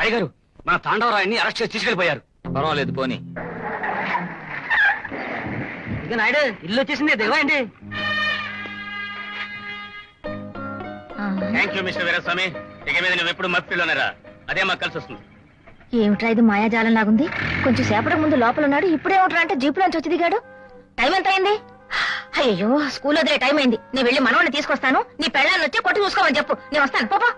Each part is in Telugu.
అయ్యగారు మన తాండవరాయన్ని అరెస్ట్ చేసి తీసుకెళ్ళిపోయారు పర్వాలేదు పోనీ. ఇక నాయుడు ఇల్లు వచ్చేసింది దిగవండి థ్యాంక్ యూ మిస్టర్ వీరస్వామి ఇక మీద నువ్వు ఎప్పుడు మఫ్టీలోనేరా అదే మాకు కలిసి వస్తుంది. ఏమిట్రా ఇది మాయాజాలం లాగుంది? కొంచెం సేపటికి ముందు లోపల ఉన్నాడు ఇప్పుడే ఉంటా అంటే జీప్ నుంచి వచ్చి దిగాడు? టైం ఎంత అయింది అయ్యో స్కూల్ వదిలే టైం అయింది. నేను వెళ్ళి మనవాడిని తీసుకొస్తాను నీ పెళ్ళాన్ని వచ్చి కొట్టు చూసుకోమని చెప్పు. నేను వస్తాను పాపా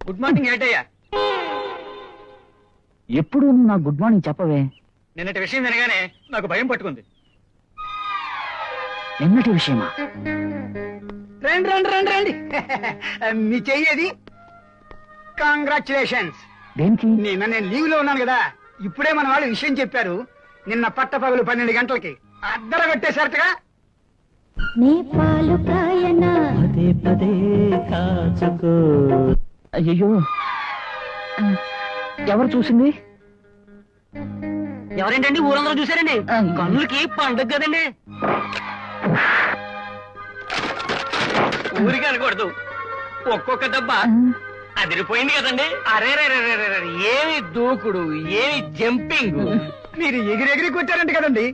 గుడ్ మార్నింగ్ ఏంటయ్యా. ఎప్పుడు నువ్వు నాకు గుడ్ మార్నింగ్ చెప్పవే? నిన్నటి విషయం వినగానే నాకు భయం పట్టుకుంది. నిన్నటి విషయమా? రండి రండి రండి రండి. మీ చెయ్యేది కాంగ్రాచులేషన్స్ దేనికి? నిన్న నేను లీవ్లో ఉన్నాను కదా. ఇప్పుడే మన వాళ్ళు విషయం చెప్పారు. నిన్న పట్ట పగలు పన్నెండు గంటలకి అద్దర పెట్టేశారటగా నీ పాలు కాయనా పదే పదే కాచుకో. అయ్యో ఎవరు చూసింది? ఎవరేంటండి? ఊరందరూ చూసారండి కన్నులకి పండుగ కదండి. ఊరికి అనకూడదు ఒక్కొక్క దెబ్బ అదిరిపోయింది కదండి. అరే రే రే రే రే రే, ఏమి దూకుడు ఏమి జంపింగ్. మీరు ఎగిరెగిరి కొట్టారంట కదండి.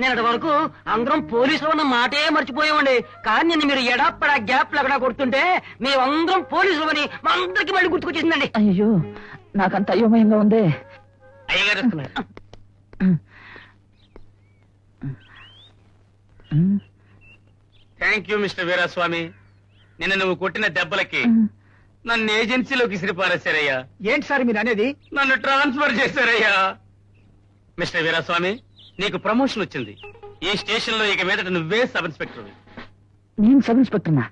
నిన్నటి వరకు అందరం పోలీసులు ఉన్న మాటే మర్చిపోయామండి. కానీ నిన్న మీరు ఎడాపడా గ్యాప్ లగడా కొడుతుంటే మేమందరం పోలీసులు అని మా అందరికి మళ్ళీ గుర్తుకొచ్చేసిందండి. అయ్యో నాకంత అయోమయంగా ఉంది. అయ్యగారు వస్తున్నారు. Thank you mister Veeraswamy. నిన్న నువ్వు కొట్టిన దెబ్బలకి నన్ను ఏజెన్సీలోకి సిరిపారేశారయ్యా. ఏంటి సార్ మీరు అనేది? నన్ను ట్రాన్స్ఫర్ చేశారయ్యా. మిస్టర్ వీరాస్వామి నీకు ప్రమోషన్ వచ్చింది. ఈ స్టేషన్లో ఇక మీదట నువ్వే సబ్ ఇన్స్పెక్టర్ నేను సబ్ ఇన్స్పెక్టర్నా?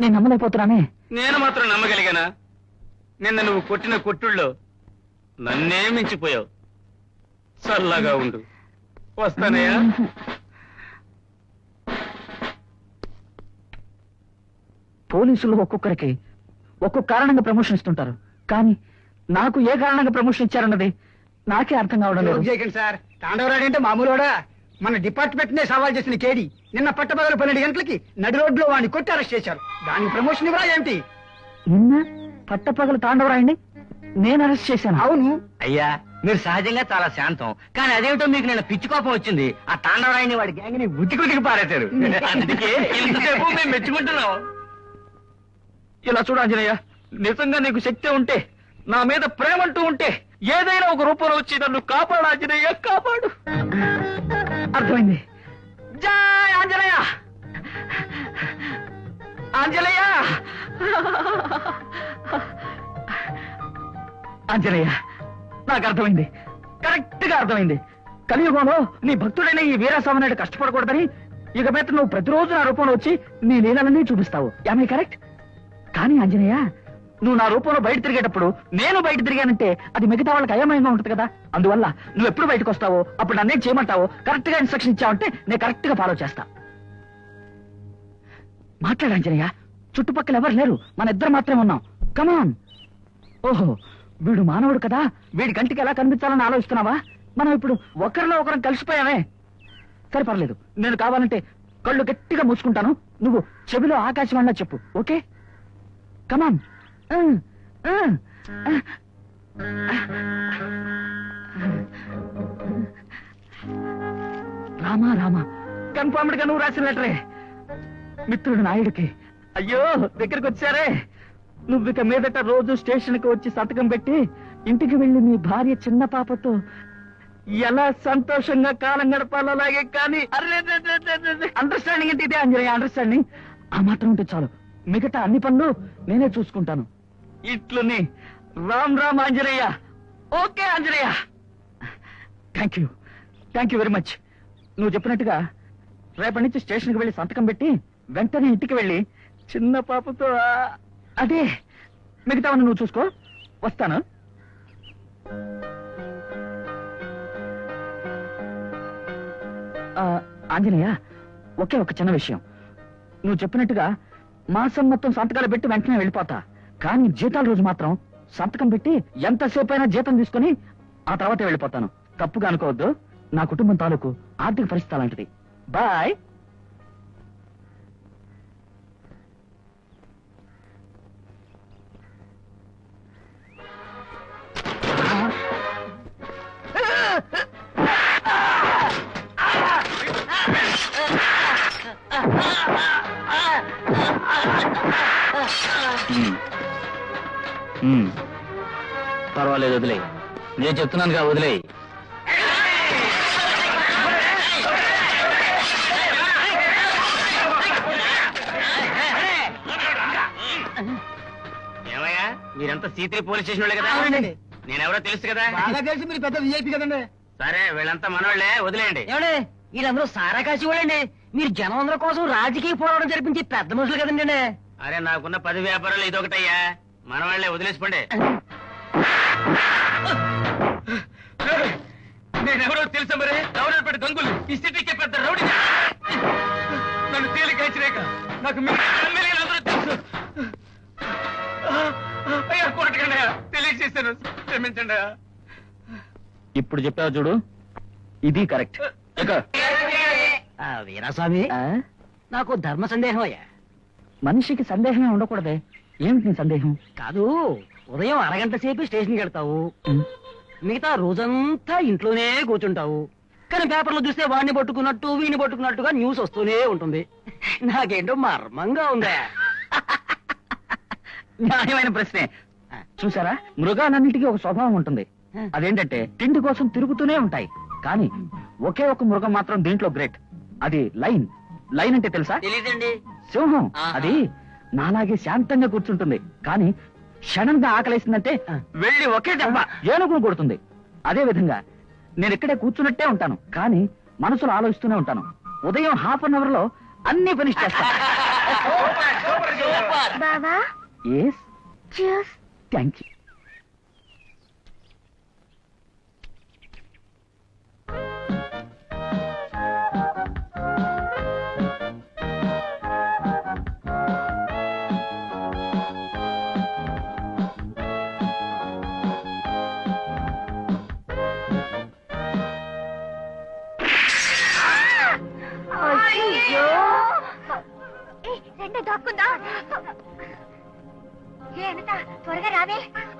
నేను నమ్మలేకపోతున్నానే. నేను మాత్రం నమ్మగలిగానా? నిన్న నువ్వు కొట్టిన కొట్టుల్లో నన్నే మించిపోయావు. చల్లగా ఉండు. వస్తానయ్యా. పోలీసులు ఒక్కొక్కరికి ఒక్కొక్క కారణంగా ప్రమోషన్ ఇస్తుంటారు. కానీ నాకు ఏ కారణంగా ప్రమోషన్ ఇచ్చారన్నది నాకే అర్థం కావడం లేదు. చేయకండి సార్? తాండవరాడు అంటే మామూలుడా? మన డిపార్ట్మెంట్ నే సవాల్ చేసిన కేడి నిన్న పట్టపగలు పన్నెండు గంటలకి నడి రోడ్లో వాడిని కొట్టి అరెస్ట్ చేశారు. దానికి ప్రమోషన్ ఇవ్వరా ఏంటి? నిన్న పట్టపగలు తాండవరాయండి నేను అరెస్ట్ చేశాను. అవును. అయ్యా మీరు సహజంగా చాలా శాంతం. కానీ అదేమిటో మీకు నేను పిచ్చి కోపం వచ్చింది. ఆ తాండవరాయని వాడి గ్యాంగ్ని ఉతికి ఉతికి పారేశారు. అందుకే ఇంతసేపు మేము మెచ్చుకుంటున్నాం. ఇలా చూడు నిజంగా నీకు శక్తి ఉంటే నా మీద ప్రేమ అంటూ ఉంటే ఏదైనా ఒక రూపంలో వచ్చి నన్ను కాపాడు ఆంజనేయ కాపాడు. అర్థమైంది? జై ఆంజనేయ! ఆంజనేయ! ఆంజనేయ నాకు అర్థమైంది. కరెక్ట్గా అర్థమైంది. కలియుగంలో నీ భక్తుడైన ఈ వీరాస్వామి నాయుడు కష్టపడకూడదని ఇక మీద నువ్వు ప్రతిరోజు నా రూపంలో వచ్చి నీ లీలలన్నీ చూపిస్తావు. యామీ కరెక్ట్ కానీ ఆంజనేయ నువ్వు నా రూపంలో బయట తిరిగేటప్పుడు నేను బయట తిరిగానంటే అది మిగతా వాళ్ళకి అయమయంగా ఉంటుంది కదా. అందువల్ల నువ్వు ఎప్పుడు బయటకు వస్తావో అప్పుడు నన్నేం చేయమంటావో కరెక్ట్గా ఇన్స్ట్రక్షన్ ఇచ్చావంటే నేను కరెక్ట్గా ఫాలో చేస్తా. మాట్లాడు ఆంజనేయ. చుట్టుపక్కల ఎవరు లేరు. మన ఇద్దరు మాత్రమే ఉన్నాం. కమాన్ ఓహో వీడు మానవుడు కదా. వీడి కంటికి ఎలా కనిపించాలని ఆలోచిస్తున్నావా? మనం ఇప్పుడు ఒకరిలో ఒకరం కలిసిపోయామే. సరే పర్లేదు. నేను కావాలంటే కళ్ళు గట్టిగా మూసుకుంటాను. నువ్వు చెవిలో అన్నా చెప్పు okay? Come on uh, uh, uh. Rama Rama. కన్ఫర్మ్డ్గా నువ్వు రాసిన లెటరే. మిత్రుడు నాయుడికి. అయ్యో దగ్గరికి వచ్చారే. నువ్వు ఇక మీదట రోజు స్టేషన్కి వచ్చి సంతకం పెట్టి ఇంటికి వెళ్ళి మీ భార్య చిన్న పాపతో ఎలా సంతోషంగా కాలం గడపాలో అలాగే కానీ అండర్స్టాండింగ్ అంటే ఇదే అంజనయ్య అండర్స్టాండింగ్ ఆ మాత్రం ఉంటే చాలు. మిగతా అన్ని పనులు నేనే చూసుకుంటాను. ఇట్లుని Ram Ram Anjaneya. Okay Anjaneya. Thank you thank you very much నువ్వు చెప్పినట్టుగా రేపటి నుంచి స్టేషన్కి వెళ్ళి సంతకం పెట్టి వెంటనే ఇంటికి వెళ్ళి చిన్న పాపతో అదే మిగతావన్నీ నువ్వు చూసుకో. వస్తాను. ఆ, ఆంజనేయ ఒకే ఒక చిన్న విషయం. నువ్వు చెప్పినట్టుగా మాసం మొత్తం సంతకాలు పెట్టి వెంటనే వెళ్ళిపోతా. కానీ జీతాల రోజు మాత్రం సంతకం పెట్టి ఎంతసేపు అయినా జీతం తీసుకుని ఆ తర్వాత వెళ్ళిపోతాను. తప్పుగా అనుకోవద్దు. నా కుటుంబం తాలూకు ఆర్థిక పరిస్థితి అలాంటిది. బాయ్. పర్వాలేదు వదిలే. నేను చెప్తున్నానుగా వదిలే. ఏమయ్యా? మీరంతా సీత్రి పోలీస్ స్టేషన్ వాళ్ళే కదా? అవునండి. నేనెవరో తెలుసు కదా? బాగా తెలిసి మీరు పెద్ద విఐపి కదండి. సరే వీళ్ళంతా మనోళ్ళే వదిలేయండి. ఏమండి? వీళ్ళందరూ సారా కాసి వాళ్ళండి. మీరు జనం అందరి కోసం రాజకీయ పోరాటం జరిపించి పెద్ద మనుషులు కదండి. అరే నాకున్న పది వ్యాపారాలు ఇదొకటయ్యా. మన వాళ్ళే వదిలేసిపోండి. నేనెవరో తెలుసా మరి? గవర్నమెంట్ గంగులు ఈ సిటీకి పెద్ద రౌడీ నన్ను తేలిక హెచ్చరేక నాకు ఎమ్మెల్యేలు అందరూ తెలుసు. అయ్యా కొట్టకండి అయ్యా. తెలియజేశాను. క్షమించండి అయ్యా. ఇప్పుడు చెప్పావు చూడు. ఇది కరెక్ట్. వీరాస్వామి నాకు ధర్మ సందేహం అయ్యా. మనిషికి సందేహమే ఉండకూడదే. ఏమిటి నీ సందేహం? కాదు ఉదయం అరగంట సేపు స్టేషన్కి వెళ్తావు. మిగతా రోజంతా ఇంట్లోనే కూర్చుంటావు. కానీ పేపర్లో చూస్తే వాడిని పట్టుకున్నట్టు వీడిని పట్టుకున్నట్టుగా న్యూస్ వస్తూనే ఉంటుంది. నాకేంటో మర్మంగా ఉందా? న్యాయమైన ప్రశ్నే. చూసారా? మృగాలన్నిటికీ ఒక స్వభావం ఉంటుంది. అదేంటంటే తిండి కోసం తిరుగుతూనే ఉంటాయి. కానీ ఒకే ఒక మృగం మాత్రం దీంట్లో గ్రేట్. అది లైన్. లైన్ అంటే తెలుసా? సింహం. అది నాలాగే శాంతంగా కూర్చుంటుంది. కానీ క్షణంగా ఆకలేసిందంటే వెళ్ళి ఒకే దెబ్బ ఏనుగును కొడుతుంది. అదే విధంగా నేను ఇక్కడే కూర్చున్నట్టే ఉంటాను. కానీ మనసులో ఆలోచిస్తూనే ఉంటాను. ఉదయం హాఫ్ అన్ అవర్లో అన్ని ఫినిష్ చేస్తాను థ్యాంక్ యూ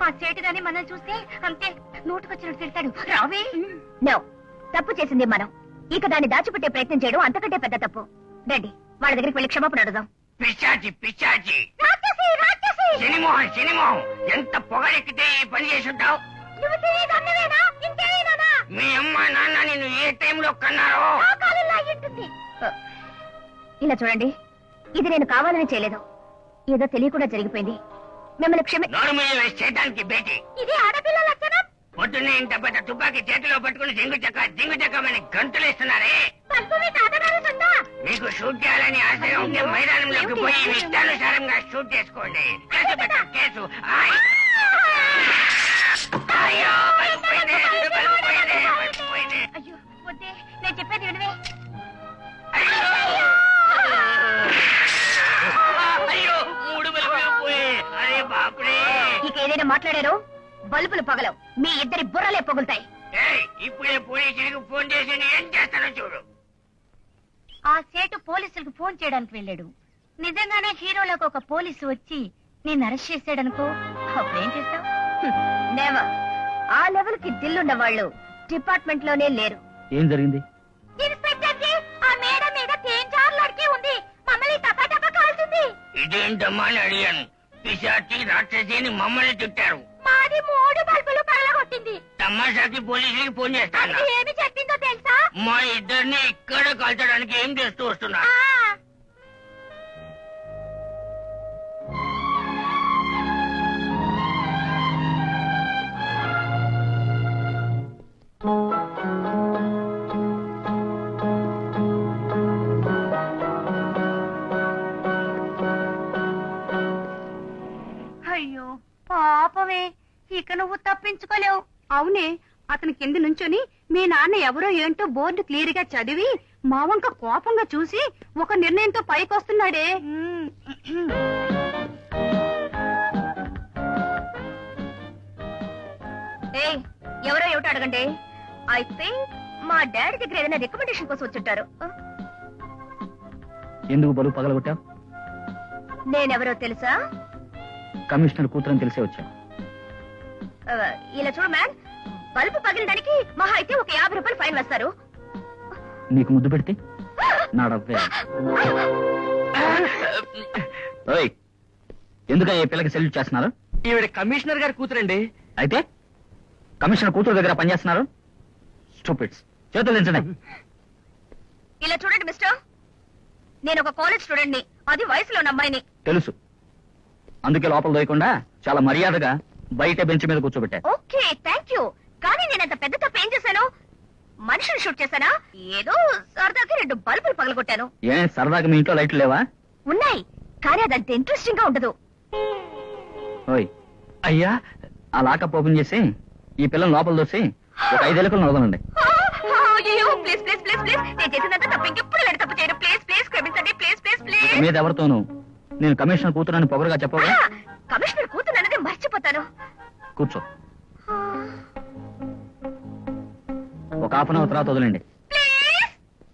ఆ గాని మనం చూస్తే అంతే నోటుకొచ్చినట్టు తిడతాడు. రావే! నో తప్పు చేసింది మనం. ఇక దాన్ని దాచిపెట్టే ప్రయత్నం చేయడం అంతకంటే పెద్ద తప్పు. రండి వాళ్ళ దగ్గరికి వెళ్ళి క్షమాపణ అడుగుదాం. రాక్షసి రాక్షసి! శనిమోహన్ శనిమోహన్! ఎంత పొగరెక్కితే ఈ పని చేసి ఉంటావు నువ్వు తిరిగి అన్నవేనా ఇంకేమైనా? మీ అమ్మ నాన్న నిన్ను ఏ టైంలో కన్నారో? ఇలా చూడండి ఇది నేను కావాలని చేయలేదు. ఏదో తెలియకుండా జరిగిపోయింది. మిమ్మల్ని క్షమి నోరు మీద చేయడానికి బేటి ఇది ఆడపిల్ల లక్షణం. పొద్దున్నే ఇంత పెద్ద తుపాకీ చేతిలో పట్టుకుని జింగు చెక్క జింగు చెక్కమని గంతులు ఇస్తున్నారే పల్పువి తాతగారుందా మీకు షూట్ చేయాలని ఆశ ఉంటే మైదానంలోకి పోయి ఇష్టానుసారంగా షూట్ చేసుకోండి. కేసు పెట్ట కేసు మాట్లాడారో? బల్బులు పగలవు. మీ ఇద్దరి బుర్రలే పగులుతాయి. ఏయ్, ఇప్పుడే పోలీసులకు ఫోన్ చేసి నేను ఏం చేస్తానో చూడు. ఆ సేటు పోలీసులకు ఫోన్ చేయడానికి వెళ్ళాడు. నిజంగానే హీరోలకు ఒక పోలీసు వచ్చి నేను అరెస్ట్ చేశాడనుకో? అప్పుడేం చేస్తావు? నెవర్ ఆ లెవెల్కి దిల్లున్న వాళ్ళు డిపార్ట్మెంట్లోనే లేరు. ఏం జరిగింది? ఇన్స్పెక్టర్ జీ ఆ మేడ మీద తేంచార్లడికి ఉంది. మమ్మల్ని టపా టపా కాల్చింది. ఇదేంటమ్మా అని అడిగాను. పిశాచి రాక్షసి అని మమ్మల్ని తిట్టారు. మాది మూడు బల్బులు పగలగొట్టింది తమాషాకి పోలీసులకి ఫోన్ చేస్తాను. ఏమి చెప్పిందో తెలుసా? మా ఇద్దరిని ఇక్కడ కాల్చడానికి ఏం చేస్తూ వస్తున్నా తప్పించుకోలేవు అవునే అతని కింద నుంచొని మీ నాన్న ఎవరో ఏంటో బోర్డు క్లియర్గా చదివి మా వంక కోపంగా చూసి ఒక నిర్ణయంతో పైకొస్తున్నాడే. ఎవరో ఏమిటో అడగండి. ఐ థింక్ మా డాడీ దగ్గర ఏదైనా రికమెండేషన్ కోసం వచ్చుంటారు. ఎందుకు బరువు పగలగొట్టావు? నేనెవరో తెలుసా? కమిషనర్ కూతురని తెలిసే వచ్చావు ఆ, ఇలా చూడు మ్యాన్ బల్బు పగిలడానికి మహా అయితే ఒక యాభై రూపాయలు ఫైన్ వేస్తారు. నీకు ముద్దు పెడితే నా డబ్బే. ఓయ్ ఎందుక ఈ పిల్లకి సెల్యూట్ చేస్తున్నారు? ఈవిడ కమిషనర్ గారి కూతురండి. అయితే కమిషనర్ కూతురు దగ్గర పనిచేస్తున్నారు? స్టూపిడ్స్ చేతులు దించండి. ఇలా చూడండి మిస్టర్ నేను ఒక కాలేజ్ స్టూడెంట్ని అది వయసులో ఉన్న అమ్మాయిని. తెలుసు. అందుకే లోపల దోయకుండా చాలా మర్యాదగా బయట బెంచ్ మీద కూర్చోబెట్టా ఓకే థ్యాంక్ యూ కానీ నేను అంత పెద్ద తప్పు ఏం చేశాను? మనిషిని షూట్ చేశానా? ఏదో సరదాకి రెండు బల్బులు పగలగొట్టాను. ఏ సరదాగా మీ ఇంట్లో లైట్లు లేవా? ఉన్నాయి కానీ అదంత ఇంట్రెస్టింగ్గా ఉండదు. ఓయ్ అయ్యా ఆ లాకప్ ఓపెన్ చేసి ఈ పిల్లని లోపల దోసి ఒక ఐదేళ్ళకులు వదలండి అయ్యో ప్లీజ్ ప్లీజ్ ప్లీజ్ ప్లీజ్ నేను చేసినంత తప్పు ఇంకెప్పుడు ఇలాంటి తప్పు చేయను. ప్లీజ్ ప్లీజ్ క్షమించండి. ప్లీజ్ ప్లీజ్ ఇక ప్లీజ్ మీద ఎవరితోనూ నేను కమిషనర్ కూతురని పొగరుగా చెప్పగా కూర్చో. ఒక హాఫ్ అన్ అవర్ తర్వాత వదిలేండి.